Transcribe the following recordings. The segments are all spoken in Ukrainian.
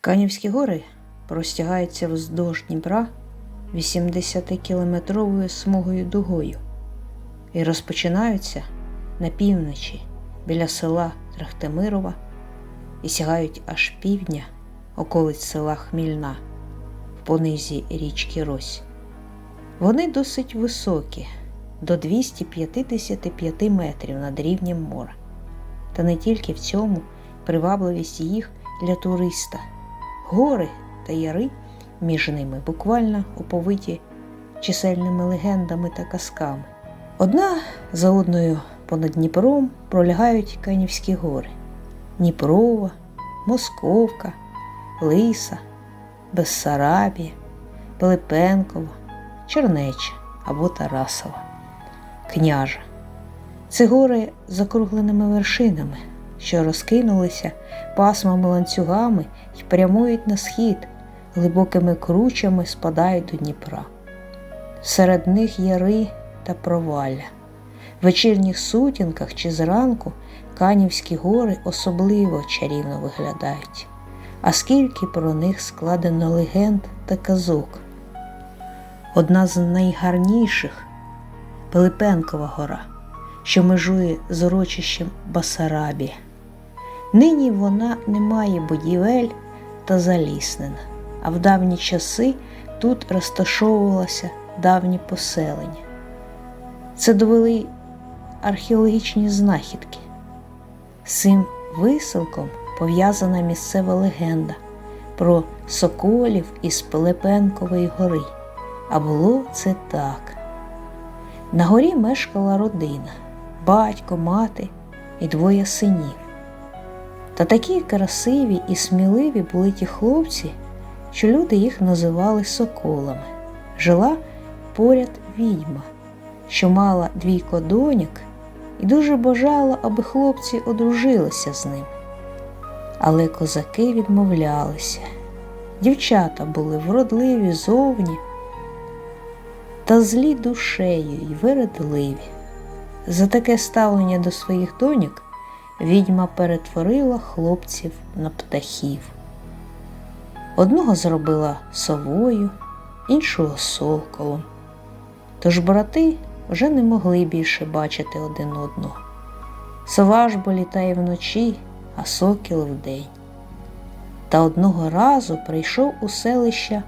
Канівські гори простягаються вздовж Дніпра 80-кілометровою смугою дугою і розпочинаються на півночі біля села Трахтимирова і сягають аж півдня околиць села Хмільна в понизі річки Рось. Вони досить високі, до 255 метрів над рівнем моря. Та не тільки в цьому привабливість їх для туриста. Гори та яри між ними буквально оповиті чисельними легендами та казками. Одна за одною понад Дніпром пролягають Канівські гори Дніпрова, Московка, Лиса, Бессарабія, Пилипенкова, Чернеча або Тарасова, Княжа. Це гори з закругленими вершинами, що розкинулися пасмами ланцюгами і прямують на схід, глибокими кручами спадають до Дніпра. Серед них яри та провалля. В вечірніх сутінках чи зранку Канівські гори особливо чарівно виглядають, а скільки про них складено легенд та казок. Одна з найгарніших Пилипенкова гора, що межує з урочищем Басарабія. Нині вона не має будівель та заліснена, а в давні часи тут розташовувалося давнє поселення. Це довели археологічні знахідки. З цим виселком пов'язана місцева легенда про соколів із Пилипенкової гори. А було це так. На горі мешкала родина, батько, мати і двоє синів. Та такі красиві і сміливі були ті хлопці, що люди їх називали соколами. Жила поряд відьма, що мала двійко доньок і дуже бажала, аби хлопці одружилися з ним. Але козаки відмовлялися. Дівчата були вродливі зовні та злі душею й вередливі. За таке ставлення до своїх доньок відьма перетворила хлопців на птахів. Одного зробила совою, іншого соколом. Тож брати вже не могли більше бачити один одного. Сова ж бо літає вночі, а сокіл вдень. Та одного разу прийшов у селище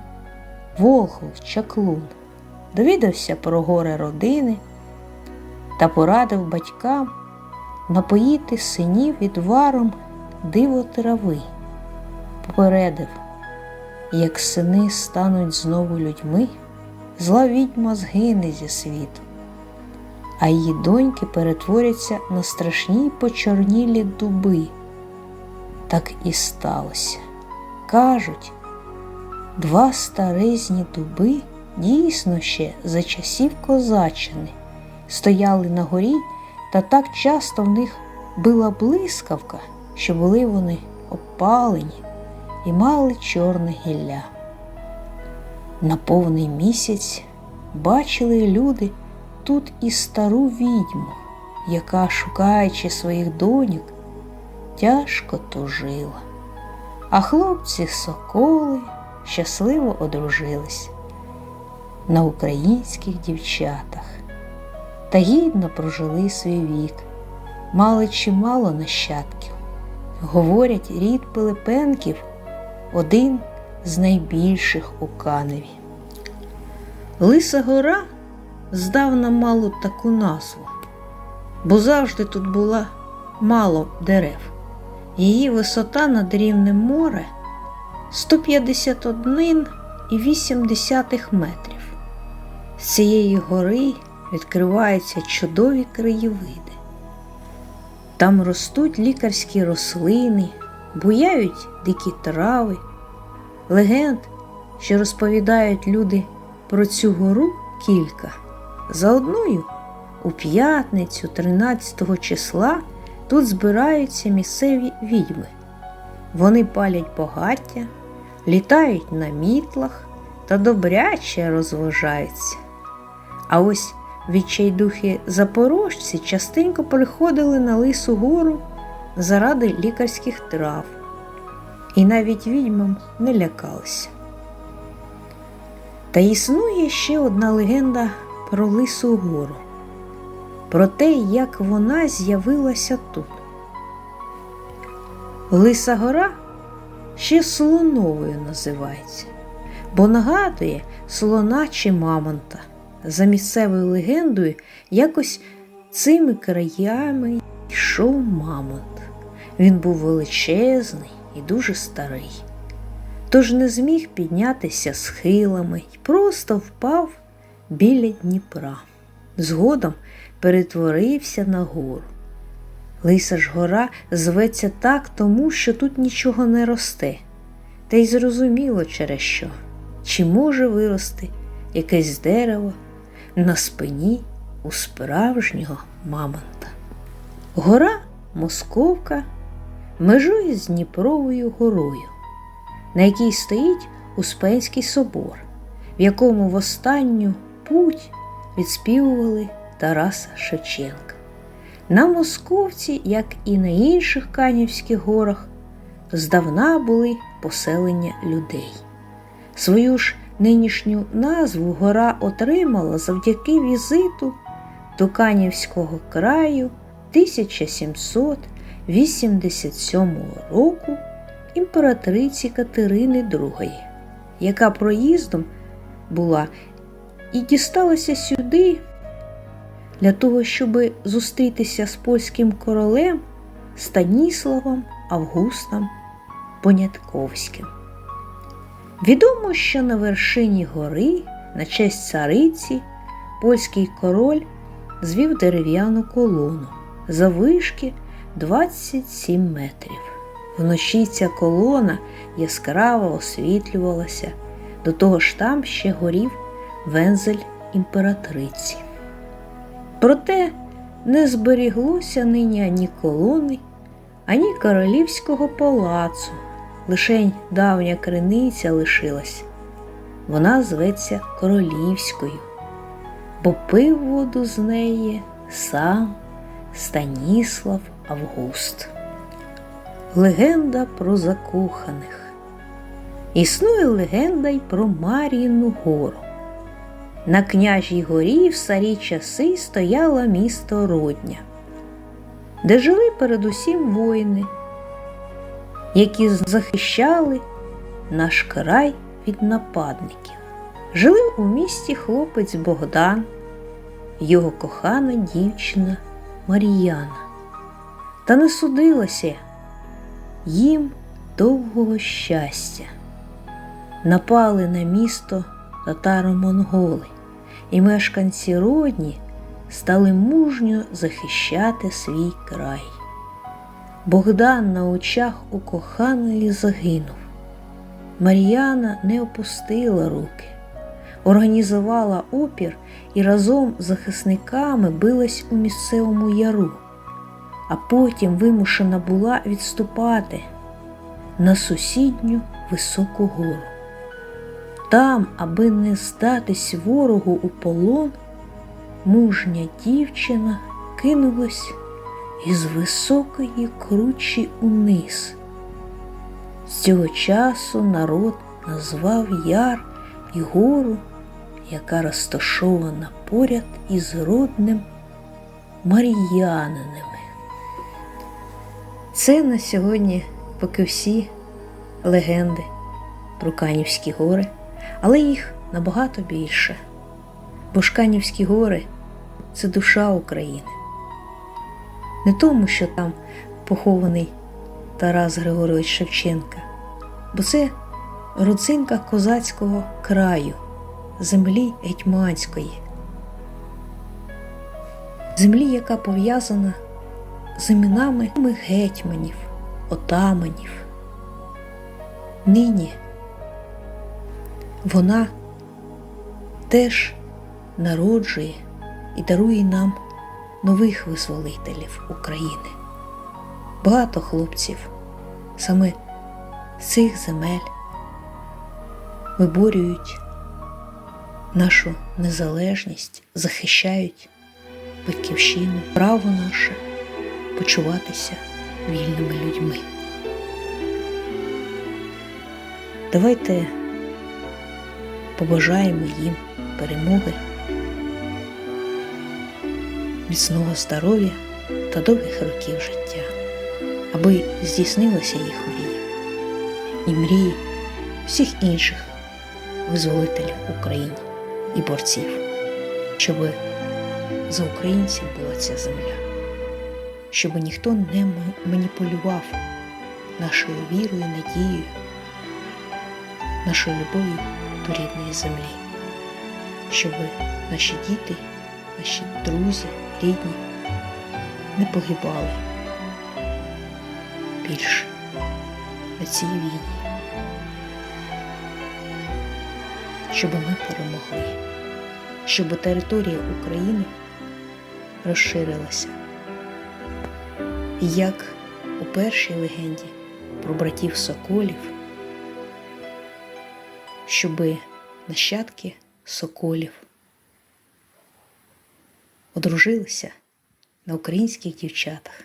Волхов Чаклун, довідався про горе родини та порадив батькам напоїти синів відваром диво трави, попередив, як сини стануть знову людьми, зла відьма згине зі світу, а її доньки перетворяться на страшні почорнілі дуби. Так і сталося. Кажуть, два старезні дуби дійсно ще за часів козаччини стояли на горі, та так часто в них била блискавка, що були вони опалені і мали чорне гілля. На повний місяць бачили люди тут і стару відьму, яка, шукаючи своїх доньок, тяжко тужила. А хлопці соколи щасливо одружились на українських дівчатах та гідно прожили свій вік, мали чимало нащадків. Говорять, рід Пилипенків один з найбільших у Каневі. Лиса гора здавна мало таку назву, бо завжди тут була мало дерев. Її висота над рівнем моря 151,8 метрів. З цієї гори відкриваються чудові краєвиди. Там ростуть лікарські рослини, буяють дикі трави, легенд, що розповідають люди про цю гору кілька. За одною у п'ятницю 13 числа тут збираються місцеві відьми. Вони палять багаття, літають на мітлах та добряче розважаються. А ось відчайдухи запорожці частенько приходили на Лису гору заради лікарських трав. і навіть відьмам не лякалися. Та існує ще одна легенда про Лису гору, про те, як вона з'явилася тут. Лиса гора ще слоновою називається, бо нагадує слона чи мамонта. За місцевою легендою, якось цими краями йшов мамонт. Він був величезний і дуже старий, тож не зміг піднятися схилами і просто впав біля Дніпра. Згодом перетворився на гору. Лиса ж гора зветься так, тому що тут нічого не росте, та й зрозуміло через що, чи може вирости якесь дерево на спині у справжнього мамонта. Гора Московка межує з Дніпровою горою, на якій стоїть Успенський собор, в якому в останню путь відспівували Тараса Шевченка. На Московці, як і на інших Канівських горах, здавна були поселення людей. Свою ж нинішню назву гора отримала завдяки візиту до Канівського краю 1787 року імператриці Катерини II, яка проїздом була і дісталася сюди для того, щоб зустрітися з польським королем Станіславом Августом Понятковським. Відомо, що на вершині гори, на честь цариці, польський король звів дерев'яну колону заввишки 27 метрів. Вночі ця колона яскраво освітлювалася, до того ж там ще горів вензель імператриці. Проте не зберіглося нині ані колони, ані королівського палацу. Лишень давня криниця лишилась. Вона зветься королівською, бо пив воду з неї сам Станіслав Август. Легенда про закоханих. Існує легенда й про Мар'їну гору. На княжій горі в старі часи стояло місто Родня, де жили передусім воїни, які захищали наш край від нападників. Жили у місті хлопець Богдан, його кохана дівчина Мар'яна. Та не судилося їм довгого щастя. Напали на місто татаро-монголи, і мешканці родні стали мужньо захищати свій край. Богдан на очах у коханої загинув. Мар'яна не опустила руки, організувала опір і разом з захисниками билась у місцевому яру, а потім вимушена була відступати на сусідню високу гору. Там, аби не здатись ворогу у полон, мужня дівчина кинулась із високої кручі униз. З цього часу народ назвав яр і гору, яка розташована поряд із родним Мар'яниними. Це на сьогодні поки всі легенди про Канівські гори, але їх набагато більше. Бо Шканівські гори це душа України. Не тому, що там похований Тарас Григорович Шевченка, бо це родзинка козацького краю, землі гетьманської, землі, яка пов'язана з іменами гетьманів, отаманів. Нині вона теж народжує і дарує нам нових визволителів України. Багато хлопців саме з цих земель виборюють нашу незалежність, захищають батьківщину, право наше почуватися вільними людьми. Давайте побажаємо їм перемоги, міцного здоров'я та довгих років життя, аби здійснилася їх мрія і мрії всіх інших визволителів України і борців, щоб за українців була ця земля, щоб ніхто не маніпулював нашою вірою, надією, нашою любов'ю до рідної землі, щоб наші діти, наші друзі, рідні не погибали. Більше на цій війні, щоб ми перемогли, щоб територія України розширилася. Як у першій легенді про братів Соколів, щоби нащадки Соколів одружилися на українських дівчатах,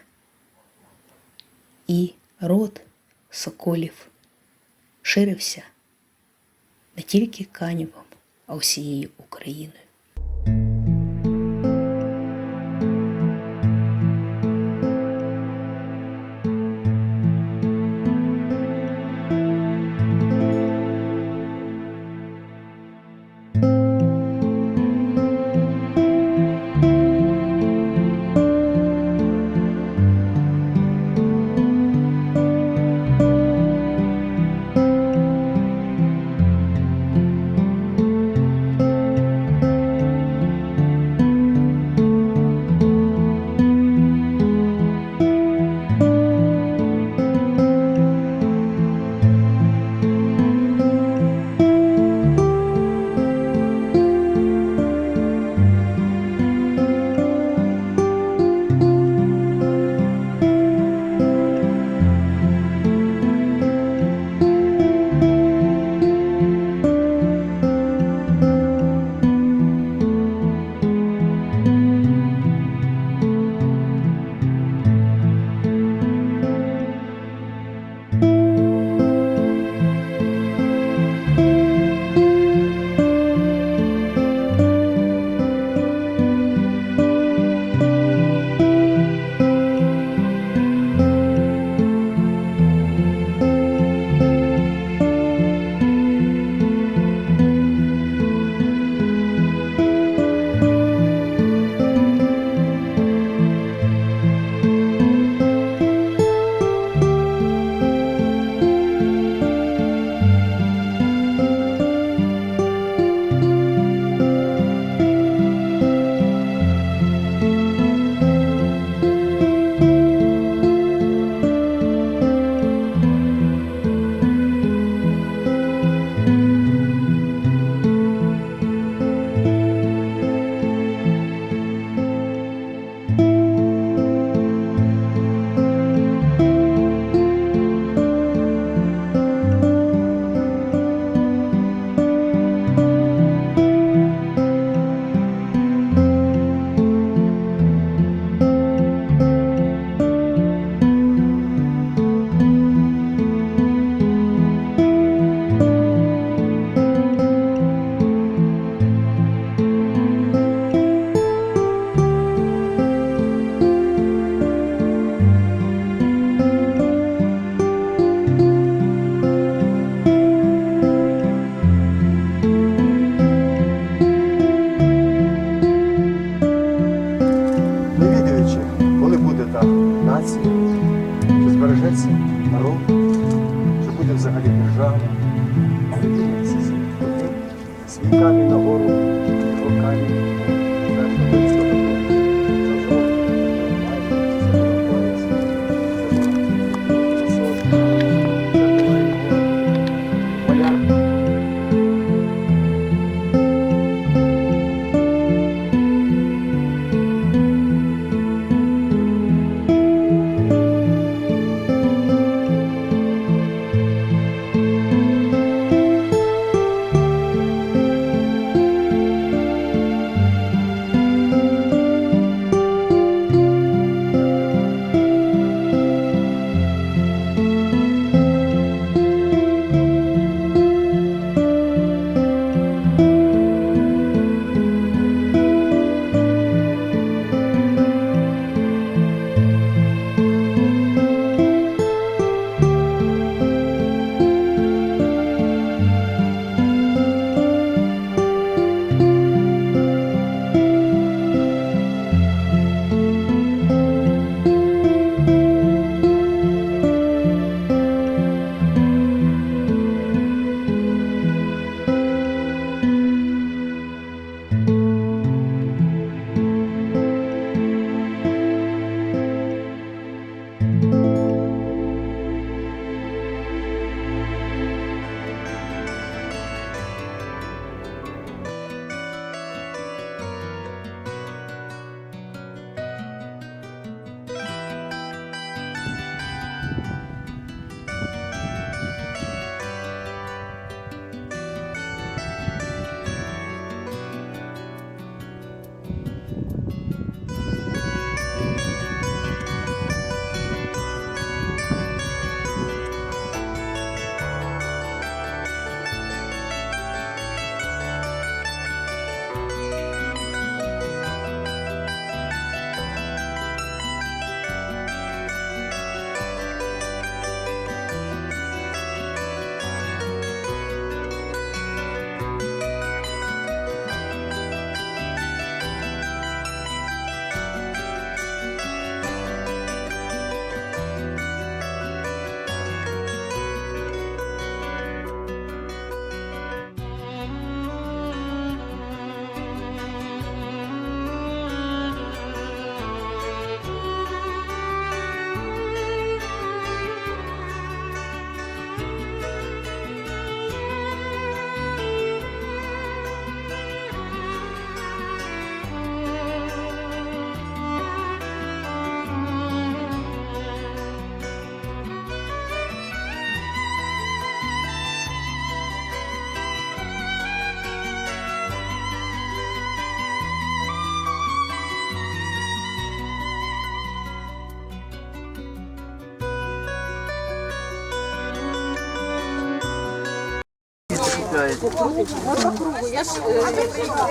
і род Соколів ширився не тільки Канівом, а всією Україною.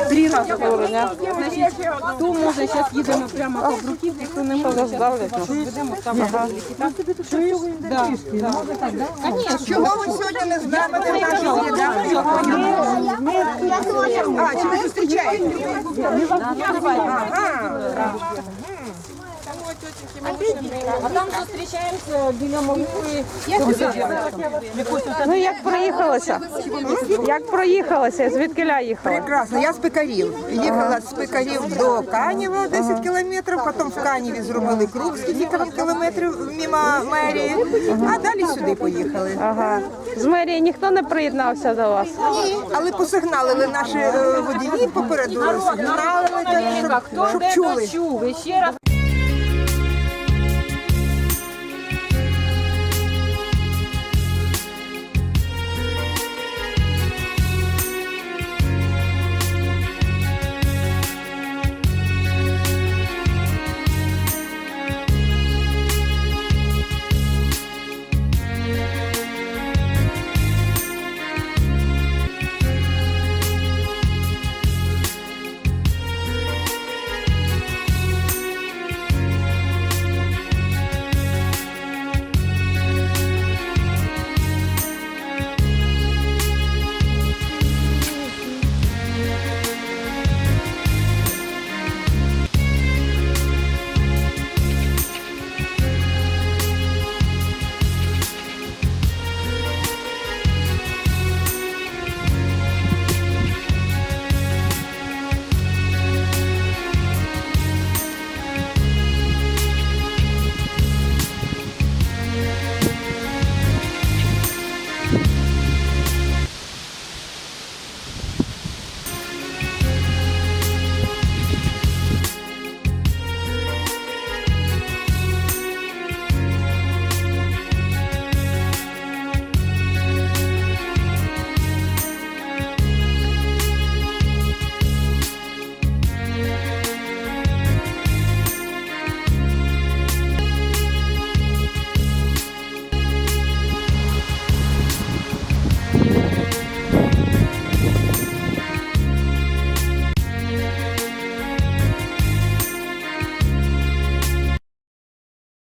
Три рази говорення. Значить, хто може, зараз їдемо прямо по Бруківці, хто не може, ждали. Будемо там ага. Да, да. Конечно. Чого ви сьогодні не з нами не сніданці? А, чи ви зустрічаєте? А там зустрічаємося біля молитви. Ну як проїхалося? Як проїхалося? Звідки їхала? Прекрасно, я з Пекарів. Їхала з Пекарів до Канєва 10 кілометрів, потім в Канєві зробили круг скільки кілометрів мимо мерії, а далі сюди поїхали. Ага. З мерії ніхто не приєднався до вас? Ні, але посигналили наші е, водії попереду, сигналили, щоб чули. Ще раз.